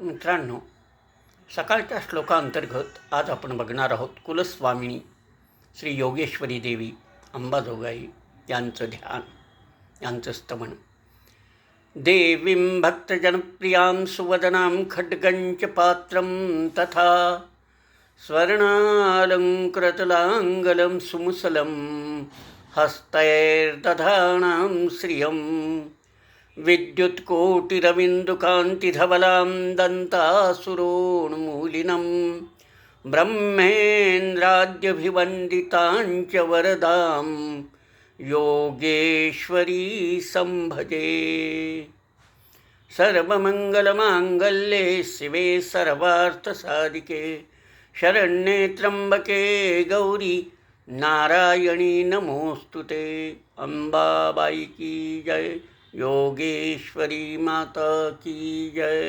मित्रांनो सकाळच्या श्लोकांतर्गत आज आपण बघणार आहोत कुलस्वामिनी श्री योगेश्वरी देवी अंबाजोगाई यांचं ध्यान यांचं स्तमन. देवीं भक्तजनप्रियां सुवदनां खड्गञ्च पात्रं तथा स्वर्णालङ्कृतलाङ्गलं सुमुसलं हस्तैर्दधानां श्रियं विद्युत्कोटिरविन्दुकान्तिधवलां दन्तासुरोन्मूलिनं ब्रह्मेन्द्राद्यभिवन्दिताञ्च वरदां योगेश्वरी सम्भजे सर्वमङ्गलमाङ्गल्ये शिवे सर्वार्थसाधिके शरण्ये त्र्यम्बके गौरी नारायणी नमोऽस्तु ते। अंबाबाई की जय। योगेश्वरी माता की जय।